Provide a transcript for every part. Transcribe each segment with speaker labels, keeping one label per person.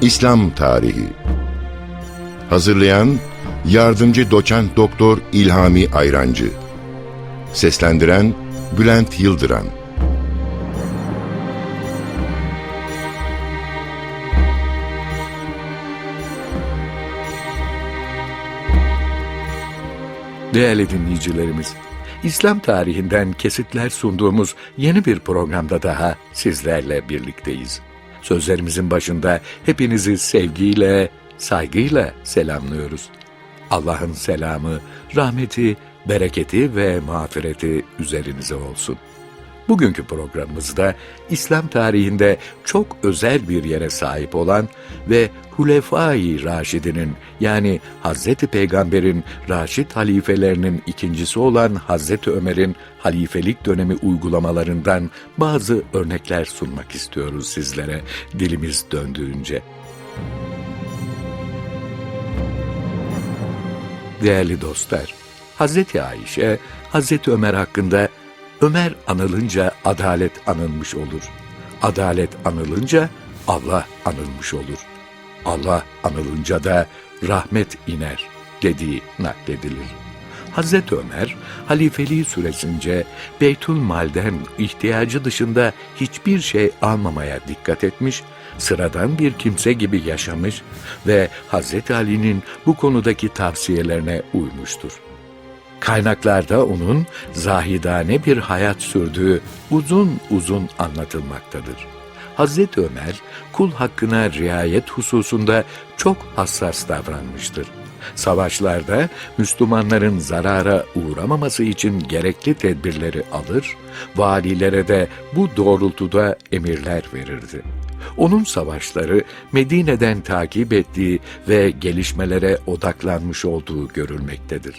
Speaker 1: İslam Tarihi. Hazırlayan Yardımcı Doçent Doktor İlhami Ayrancı. Seslendiren Bülent Yıldıran.
Speaker 2: Değerli dinleyicilerimiz, İslam tarihinden kesitler sunduğumuz yeni bir programda daha sizlerle birlikteyiz. Sözlerimizin başında hepinizi sevgiyle, saygıyla selamlıyoruz. Allah'ın selamı, rahmeti, bereketi ve mağfireti üzerinize olsun. Bugünkü programımızda İslam tarihinde çok özel bir yere sahip olan ve Hulefai Raşidinin yani Hazreti Peygamber'in Raşid halifelerinin ikincisi olan Hazreti Ömer'in halifelik dönemi uygulamalarından bazı örnekler sunmak istiyoruz sizlere dilimiz döndüğünce. Değerli dostlar, Hazreti Ayşe, Hazreti Ömer hakkında Ömer anılınca adalet anılmış olur. Adalet anılınca Allah anılmış olur. Allah anılınca da rahmet iner dediği nakledilir. Hazreti Ömer, halifeliği süresince Beytül Mal'den ihtiyacı dışında hiçbir şey almamaya dikkat etmiş, sıradan bir kimse gibi yaşamış ve Hazreti Ali'nin bu konudaki tavsiyelerine uymuştur. Kaynaklarda onun zahidane bir hayat sürdüğü uzun uzun anlatılmaktadır. Hazreti Ömer kul hakkına riayet hususunda çok hassas davranmıştır. Savaşlarda Müslümanların zarara uğramaması için gerekli tedbirleri alır, valilere de bu doğrultuda emirler verirdi. Onun savaşları Medine'den takip ettiği ve gelişmelere odaklanmış olduğu görülmektedir.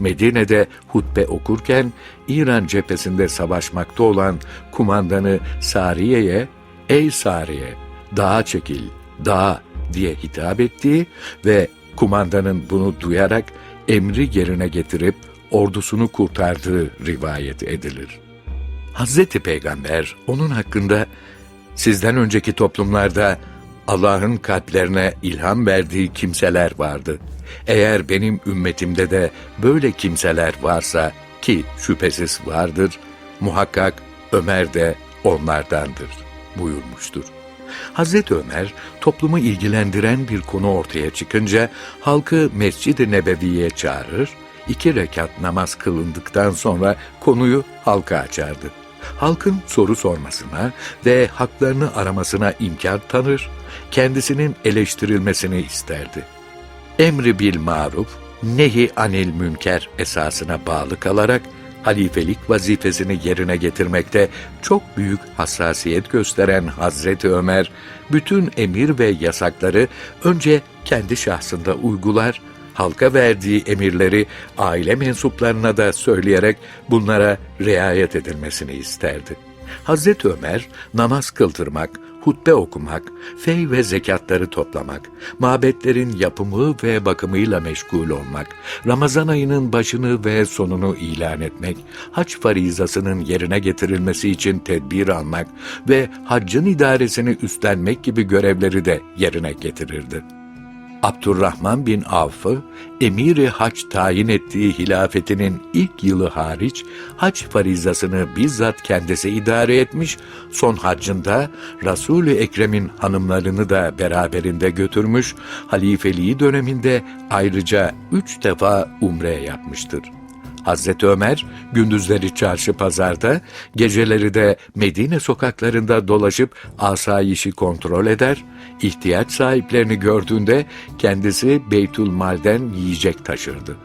Speaker 2: Medine'de hutbe okurken İran cephesinde savaşmakta olan kumandanı Sariye'ye "Ey Sariye, dağa çekil, dağa" diye hitap ettiği ve kumandanın bunu duyarak emri yerine getirip ordusunu kurtardığı rivayet edilir. Hazreti Peygamber onun hakkında sizden önceki toplumlarda Allah'ın kalplerine ilham verdiği kimseler vardı. Eğer benim ümmetimde de böyle kimseler varsa ki şüphesiz vardır, muhakkak Ömer de onlardandır buyurmuştur. Hazreti Ömer toplumu ilgilendiren bir konu ortaya çıkınca halkı Mescid-i Nebevi'ye çağırır, iki rekat namaz kılındıktan sonra konuyu halka açardı. Halkın soru sormasına ve haklarını aramasına imkan tanır, kendisinin eleştirilmesini isterdi. Emri bil maruf, nehi anil münker esasına bağlı kalarak halifelik vazifesini yerine getirmekte çok büyük hassasiyet gösteren Hazreti Ömer, bütün emir ve yasakları önce kendi şahsında uygular, halka verdiği emirleri aile mensuplarına da söyleyerek bunlara riayet edilmesini isterdi. Hazreti Ömer namaz kıldırmak, hutbe okumak, fey ve zekatları toplamak, mabetlerin yapımı ve bakımıyla meşgul olmak, Ramazan ayının başını ve sonunu ilan etmek, hac farizasının yerine getirilmesi için tedbir almak ve haccın idaresini üstlenmek gibi görevleri de yerine getirirdi. Abdurrahman bin Avf'ı emiri hac tayin ettiği hilafetinin ilk yılı hariç hac farizasını bizzat kendisi idare etmiş, son haccında Resul-i Ekrem'in hanımlarını da beraberinde götürmüş, halifeliği döneminde ayrıca üç defa umre yapmıştır. Hazreti Ömer gündüzleri çarşı pazarda, geceleri de Medine sokaklarında dolaşıp asayişi kontrol eder, ihtiyaç sahiplerini gördüğünde kendisi Beytül Mal'den yiyecek taşırdı.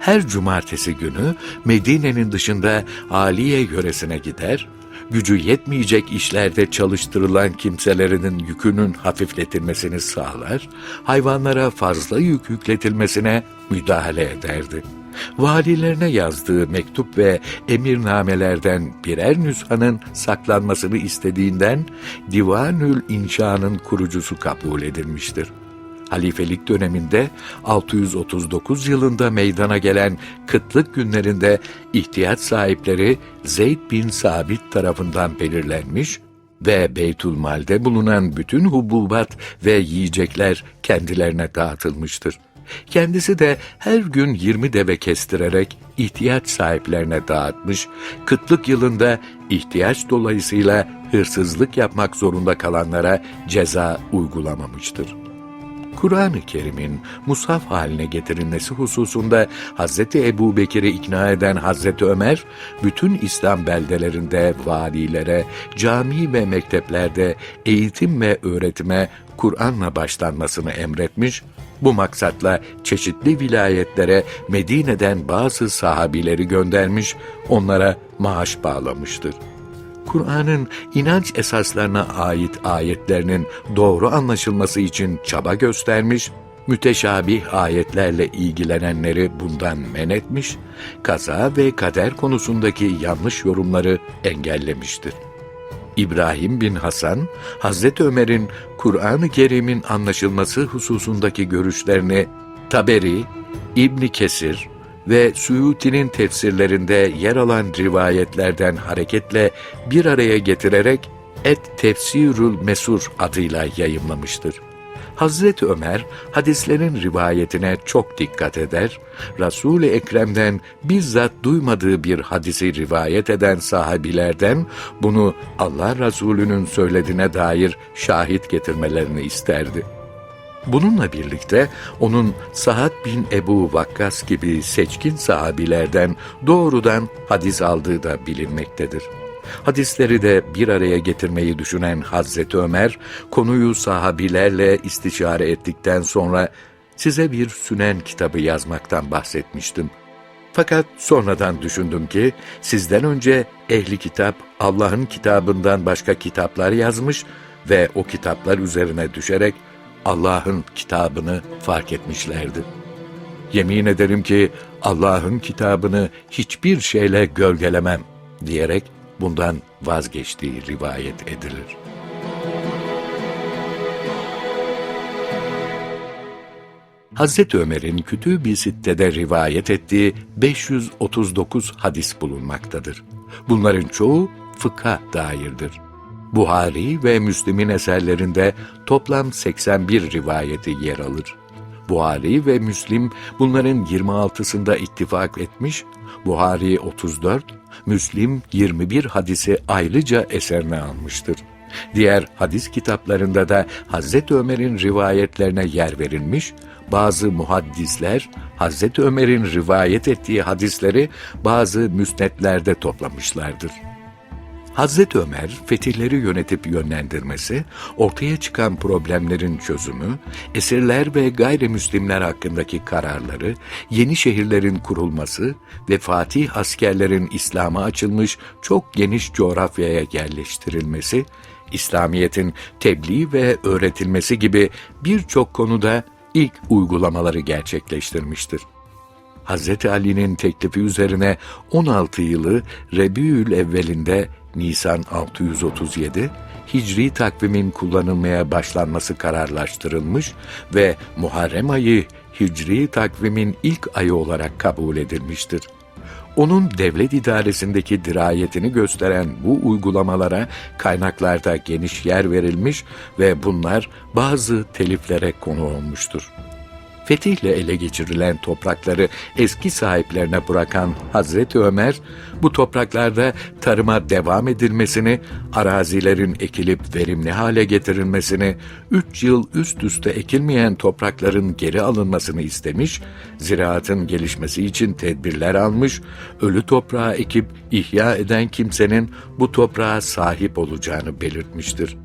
Speaker 2: Her cumartesi günü Medine'nin dışında Aliye yöresine gider, gücü yetmeyecek işlerde çalıştırılan kimselerinin yükünün hafifletilmesini sağlar, hayvanlara fazla yük yükletilmesine müdahale ederdi. Valilerine yazdığı mektup ve emirnamelerden birer nüshanın saklanmasını istediğinden Divanül İnşa'nın kurucusu kabul edilmiştir. Halifelik döneminde 639 yılında meydana gelen kıtlık günlerinde ihtiyaç sahipleri Zeyd bin Sabit tarafından belirlenmiş, ve Beytülmal'de bulunan bütün hububat ve yiyecekler kendilerine dağıtılmıştır. Kendisi de her gün 20 deve kestirerek ihtiyaç sahiplerine dağıtmış, kıtlık yılında ihtiyaç dolayısıyla hırsızlık yapmak zorunda kalanlara ceza uygulamamıştır. Kur'an-ı Kerim'in mushaf haline getirilmesi hususunda Hazreti Ebu Bekir'i ikna eden Hazreti Ömer, bütün İslam beldelerinde valilere, cami ve mekteplerde eğitim ve öğretime Kur'an'la başlanmasını emretmiş, bu maksatla çeşitli vilayetlere Medine'den bazı sahabileri göndermiş, onlara maaş bağlamıştır. Kur'an'ın inanç esaslarına ait ayetlerinin doğru anlaşılması için çaba göstermiş, müteşabih ayetlerle ilgilenenleri bundan men etmiş, kaza ve kader konusundaki yanlış yorumları engellemiştir. İbrahim bin Hasan, Hazreti Ömer'in Kur'an-ı Kerim'in anlaşılması hususundaki görüşlerini Taberi, İbni Kesir ve Suyuti'nin tefsirlerinde yer alan rivayetlerden hareketle bir araya getirerek Et Tefsirül Mesur adıyla yayımlamıştır. Hazreti Ömer hadislerin rivayetine çok dikkat eder, Resul-i Ekrem'den bizzat duymadığı bir hadisi rivayet eden sahabilerden bunu Allah Resulü'nün söylediğine dair şahit getirmelerini isterdi. Bununla birlikte onun Sa'd bin Ebu Vakkas gibi seçkin sahabilerden doğrudan hadis aldığı da bilinmektedir. Hadisleri de bir araya getirmeyi düşünen Hazreti Ömer, konuyu sahabilerle istişare ettikten sonra size bir sünen kitabı yazmaktan bahsetmiştim. Fakat sonradan düşündüm ki sizden önce ehli kitap Allah'ın kitabından başka kitaplar yazmış ve o kitaplar üzerine düşerek Allah'ın kitabını fark etmişlerdi. Yemin ederim ki Allah'ın kitabını hiçbir şeyle gölgelemem diyerek bundan vazgeçtiği rivayet edilir. Hazreti Ömer'in Kütüb-i Sitte'de rivayet ettiği 539 hadis bulunmaktadır. Bunların çoğu fıkha dairdir. Buhari ve Müslim'in eserlerinde toplam 81 rivayeti yer alır. Buhari ve Müslim bunların 26'sında ittifak etmiş, Buhari 34, Müslim 21 hadisi ayrıca eserine almıştır. Diğer hadis kitaplarında da Hazreti Ömer'in rivayetlerine yer verilmiş, bazı muhaddisler Hazreti Ömer'in rivayet ettiği hadisleri bazı müsnetlerde toplamışlardır. Hazreti Ömer fetihleri yönetip yönlendirmesi, ortaya çıkan problemlerin çözümü, esirler ve gayrimüslimler hakkındaki kararları, yeni şehirlerin kurulması ve Fatih askerlerin İslam'a açılmış çok geniş coğrafyaya yerleştirilmesi, İslamiyet'in tebliğ ve öğretilmesi gibi birçok konuda ilk uygulamaları gerçekleştirmiştir. Hz. Ali'nin teklifi üzerine 16 yılı Rebiül evvelinde Nisan 637 Hicri takvimin kullanılmaya başlanması kararlaştırılmış ve Muharrem ayı Hicri takvimin ilk ayı olarak kabul edilmiştir. Onun devlet idaresindeki dirayetini gösteren bu uygulamalara kaynaklarda geniş yer verilmiş ve bunlar bazı teliflere konu olmuştur. Fetihle ele geçirilen toprakları eski sahiplerine bırakan Hazreti Ömer, bu topraklarda tarıma devam edilmesini, arazilerin ekilip verimli hale getirilmesini, üç yıl üst üste ekilmeyen toprakların geri alınmasını istemiş, ziraatın gelişmesi için tedbirler almış, ölü toprağı ekip ihya eden kimsenin bu toprağa sahip olacağını belirtmiştir.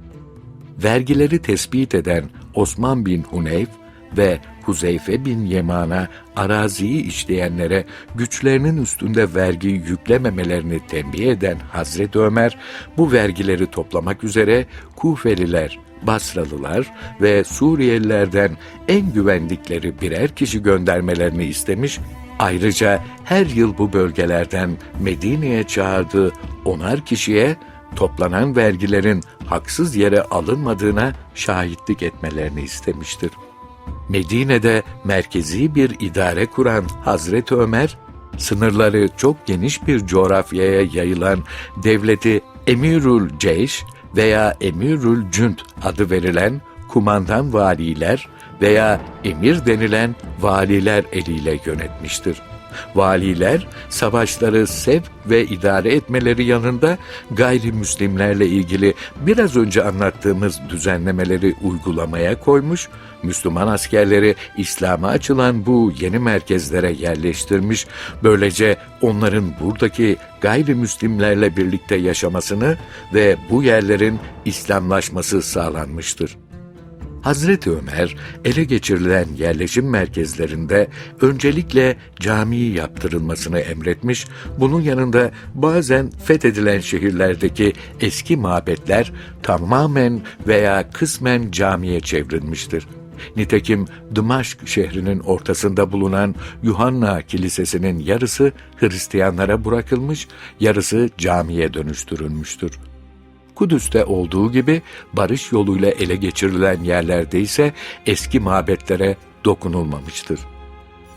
Speaker 2: Vergileri tespit eden Osman bin Huneyf, ve Huzeyfe bin Yeman'a araziyi işleyenlere güçlerinin üstünde vergi yüklememelerini tembih eden Hazreti Ömer, bu vergileri toplamak üzere Kufeliler, Basralılar ve Suriyelilerden en güvendikleri birer kişi göndermelerini istemiş, ayrıca her yıl bu bölgelerden Medine'ye çağırdığı onar kişiye toplanan vergilerin haksız yere alınmadığına şahitlik etmelerini istemiştir. Medine'de merkezi bir idare kuran Hazreti Ömer, sınırları çok geniş bir coğrafyaya yayılan devleti Emirül Ceyş veya Emirül Cünd adı verilen kumandan valiler veya emir denilen valiler eliyle yönetmiştir. Valiler savaşları sev ve idare etmeleri yanında gayrimüslimlerle ilgili biraz önce anlattığımız düzenlemeleri uygulamaya koymuş, Müslüman askerleri İslam'a açılan bu yeni merkezlere yerleştirmiş, böylece onların buradaki gayrimüslimlerle birlikte yaşamasını ve bu yerlerin İslamlaşması sağlanmıştır. Hazreti Ömer ele geçirilen yerleşim merkezlerinde öncelikle camii yaptırılmasını emretmiş, bunun yanında bazen fethedilen şehirlerdeki eski mabetler tamamen veya kısmen camiye çevrilmiştir. Nitekim Dımaşk şehrinin ortasında bulunan Yuhanna Kilisesi'nin yarısı Hristiyanlara bırakılmış, yarısı camiye dönüştürülmüştür. Kudüs'te olduğu gibi barış yoluyla ele geçirilen yerlerde ise eski mabetlere dokunulmamıştır.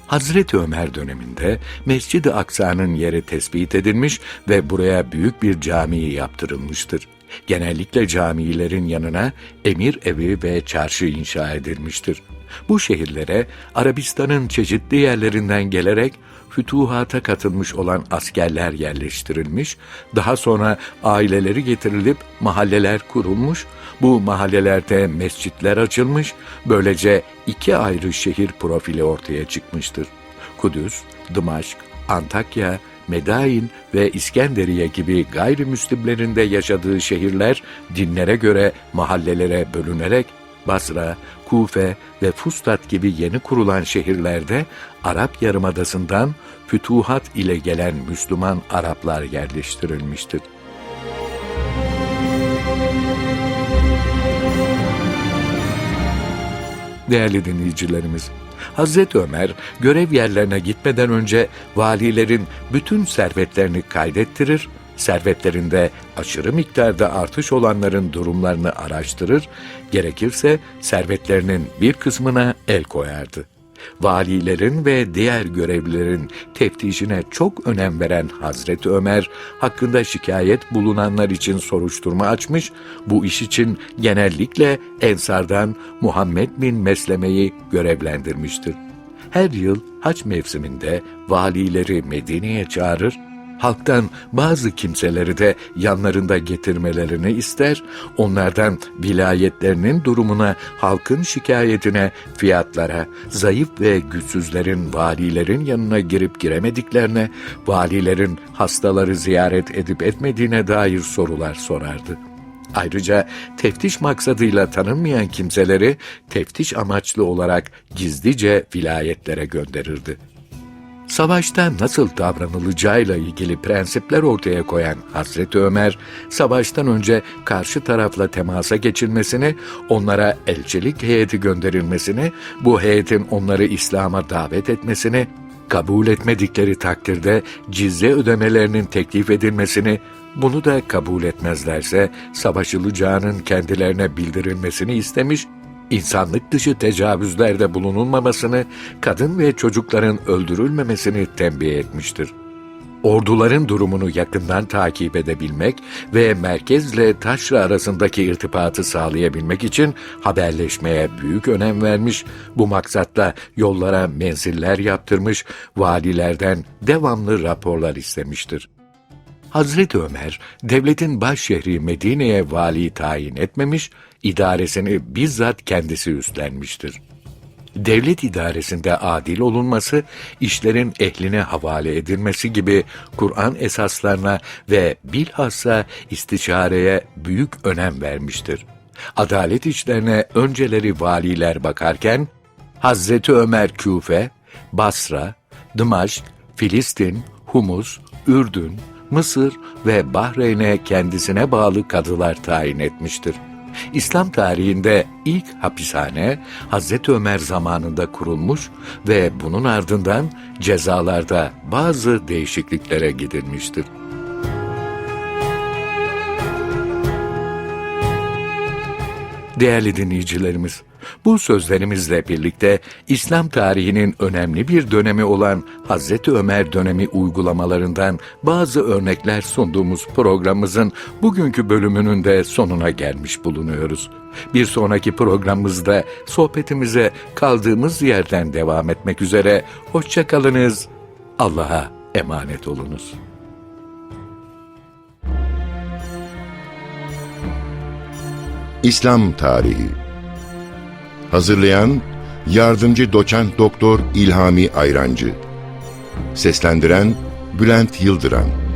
Speaker 2: Hazreti Ömer döneminde Mescid-i Aksa'nın yeri tespit edilmiş ve buraya büyük bir cami yaptırılmıştır. Genellikle camilerin yanına emir evi ve çarşı inşa edilmiştir. Bu şehirlere Arabistan'ın çeşitli yerlerinden gelerek fütuhata katılmış olan askerler yerleştirilmiş, daha sonra aileleri getirilip mahalleler kurulmuş, bu mahallelerde mescitler açılmış, böylece iki ayrı şehir profili ortaya çıkmıştır. Kudüs, Dımaşk, Antakya, Medain ve İskenderiye gibi gayrimüslimlerin de yaşadığı şehirler dinlere göre mahallelere bölünerek Basra, Kufe ve Fustat gibi yeni kurulan şehirlerde Arap Yarımadası'ndan fütuhat ile gelen Müslüman Araplar yerleştirilmiştir. Değerli dinleyicilerimiz, Hazreti Ömer görev yerlerine gitmeden önce valilerin bütün servetlerini kaydettirir, servetlerinde aşırı miktarda artış olanların durumlarını araştırır, gerekirse servetlerinin bir kısmına el koyardı. Valilerin ve diğer görevlilerin teftişine çok önem veren Hazreti Ömer, hakkında şikayet bulunanlar için soruşturma açmış, bu iş için genellikle Ensar'dan Muhammed bin Mesleme'yi görevlendirmiştir. Her yıl haç mevsiminde valileri Medine'ye çağırır, halktan bazı kimseleri de yanlarında getirmelerini ister, onlardan vilayetlerinin durumuna, halkın şikayetine, fiyatlara, zayıf ve güçsüzlerin valilerin yanına girip giremediklerine, valilerin hastaları ziyaret edip etmediğine dair sorular sorardı. Ayrıca teftiş maksadıyla tanınmayan kimseleri teftiş amaçlı olarak gizlice vilayetlere gönderirdi savaşta nasıl davranılacağıyla ilgili prensipler ortaya koyan Hazreti Ömer, savaştan önce karşı tarafla temasa geçilmesini, onlara elçilik heyeti gönderilmesini, bu heyetin onları İslam'a davet etmesini, kabul etmedikleri takdirde cizye ödemelerinin teklif edilmesini, bunu da kabul etmezlerse savaşılacağının kendilerine bildirilmesini istemiş insanlık dışı tecavüzlerde bulunulmamasını, kadın ve çocukların öldürülmemesini tembih etmiştir. Orduların durumunu yakından takip edebilmek ve merkezle taşra arasındaki irtibatı sağlayabilmek için haberleşmeye büyük önem vermiş, bu maksatla yollara menziller yaptırmış, valilerden devamlı raporlar istemiştir. Hazreti Ömer, devletin baş şehri Medine'ye vali tayin etmemiş, idaresini bizzat kendisi üstlenmiştir. Devlet idaresinde adil olunması, işlerin ehline havale edilmesi gibi Kur'an esaslarına ve bilhassa istişareye büyük önem vermiştir. Adalet işlerine önceleri valiler bakarken, Hazreti Ömer Küfe, Basra, Dımaşk, Filistin, Humus, Ürdün, Mısır ve Bahreyn'e kendisine bağlı kadılar tayin etmiştir. İslam tarihinde ilk hapishane Hazreti Ömer zamanında kurulmuş ve bunun ardından cezalarda bazı değişikliklere gidilmiştir. Değerli dinleyicilerimiz, bu sözlerimizle birlikte İslam tarihinin önemli bir dönemi olan Hazreti Ömer dönemi uygulamalarından bazı örnekler sunduğumuz programımızın bugünkü bölümünün de sonuna gelmiş bulunuyoruz. Bir sonraki programımızda sohbetimize kaldığımız yerden devam etmek üzere hoşçakalınız. Allah'a emanet olunuz.
Speaker 1: İslam Tarihi Hazırlayan Yardımcı Doçent Doktor İlhami Ayrancı. Seslendiren Bülent Yıldıran